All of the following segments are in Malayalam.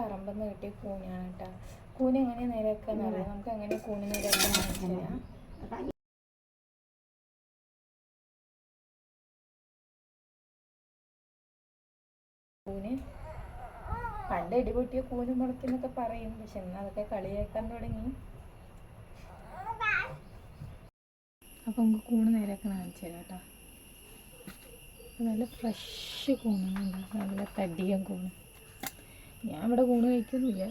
പറമ്പെന്ന് കിട്ടിയ കൂനാണ് കേട്ടോ കൂന എങ്ങനെ നേരെയാക്കാന്ന് അറിയാം നമുക്ക് എങ്ങനെ കൂന നേരെയാക്കാൻ തരാം കൂന് പണ്ട് ഇടിപൊട്ടിയ കൂന് മുളയ്ക്കുന്നൊക്കെ പറയും. പക്ഷെ ഇന്ന് അതൊക്കെ കളിയാക്കാൻ തുടങ്ങി. അപ്പം നമുക്ക് കൂണ് നേരെയൊക്കെ കാണിച്ചു തരാം കേട്ടോ. നല്ല ഫ്രഷ് കൂണാണ് നല്ല തടിയൻ കൂണ്. ഞാൻ ഇവിടെ കൂണ് കഴിക്കുന്നില്ല.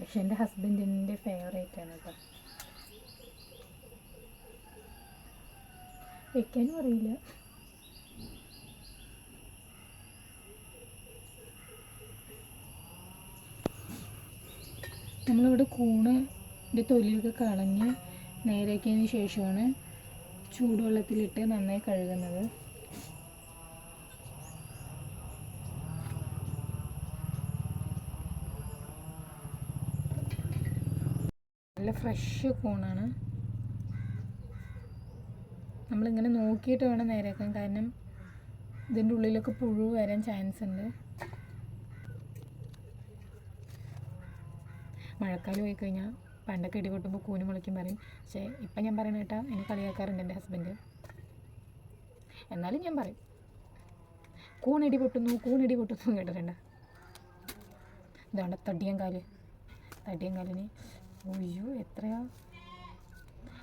പക്ഷെ എന്റെ ഹസ്ബൻഡിന്റെ ഫേവറേറ്റ് ആണ് കേട്ടോ. വെക്കാനും അറിയില്ല. നമ്മളിവിടെ കൂണിന്റെ തൊലിയൊക്കെ കളഞ്ഞ് നേരെയാക്കിയതിന് ശേഷമാണ് ചൂടുവെള്ളത്തിലിട്ട് നന്നായി കഴുകുന്നത്. നല്ല ഫ്രഷ് കൂണാണ് നമ്മളിങ്ങനെ നോക്കിയിട്ട് വേണം നേരെയാക്കാൻ. കാരണം ഇതിന്റെ ഉള്ളിലൊക്കെ പുഴു വരാൻ ചാൻസ് ഉണ്ട്. മഴക്കാലം പോയി കഴിഞ്ഞാൽ പണ്ടൊക്കെ ഇടി കൊട്ടുമ്പോൾ കൂന് മുളയ്ക്കും പറയും. പക്ഷേ ഇപ്പം ഞാൻ പറയണ കേട്ടാ എന്നെ കളിയാക്കാറുണ്ട് എന്റെ ഹസ്ബൻഡ് എന്നാലും ഞാൻ പറയും. കൂണിടി പൊട്ടുന്നു കൂണിടി പൊട്ടുന്നു കേട്ടിട്ടുണ്ട്? ഇതാണ് തടിയങ്കാൽ. കാൽ ഒയ്യോ എത്രയാ?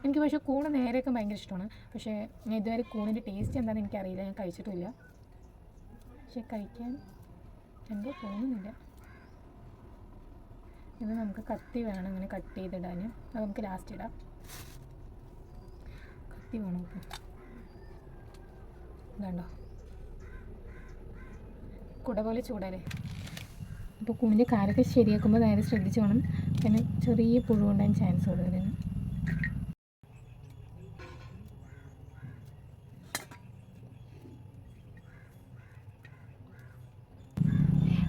എനിക്ക് പക്ഷേ കൂണ് നേരെയൊക്കെ ഭയങ്കര ഇഷ്ടമാണ്. പക്ഷേ ഞാൻ ഇതുവരെ കൂണിന്റെ ടേസ്റ്റ് എന്താണെന്ന് എനിക്കറിയില്ല. ഞാൻ കഴിച്ചിട്ടില്ല പക്ഷെ കഴിക്കാൻ എന്തോ തോന്നുന്നില്ല. ഇത് നമുക്ക് കത്തി വേണം. ഇങ്ങനെ കട്ട് ചെയ്തിടാൻ. അത് നമുക്ക് ലാസ്റ്റ് ഇടാം. കത്തി വേണം ഇതുണ്ടോ? കുട പോലെ ചൂടല്ലേ? അപ്പോൾ കുഞ്ഞിന്റെ കാലൊക്കെ ശരിയാക്കുമ്പോൾ നേരെ ശ്രദ്ധിച്ച് വേണം. പിന്നെ ചെറിയ പുഴു കൊണ്ടാൻ ചാൻസ് കൂടുതലാണ്.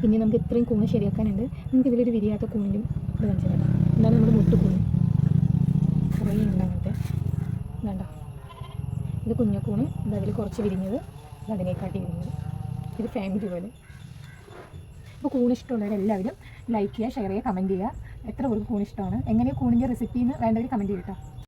ഇനി നമുക്ക് ഇത്രയും കൂണ് ശരിയാക്കാനുണ്ട്. നമുക്ക് ഇതിലൊരു വിരിയാത്ത കൂണിലും ഇത് കാണിച്ചു തരാം. എന്താണ് നമ്മുടെ മുട്ടുകൂണ്. കുറേ ഉണ്ട് അങ്ങനത്തെ. വേണ്ട ഇത് കുഞ്ഞക്കൂണ് ഇത് അതിൽ കുറച്ച് വിരിഞ്ഞത്. അതിനെക്കാട്ടി വിരിഞ്ഞത്. ഇത് ഫാമിലി പോലെ. അപ്പോൾ കൂണിഷ്ടമുള്ളവരെല്ലാവരും ലൈക്ക് ചെയ്യുക ഷെയർ ചെയ്യുക കമന്റ് ചെയ്യുക. എത്ര പേർക്ക് കൂണിഷ്ടമാണ്? എങ്ങനെയാണ് കൂണിന്റെ റെസിപ്പിന്ന് വേണ്ടവർ കമന്റ് ചെയ്യട്ടോ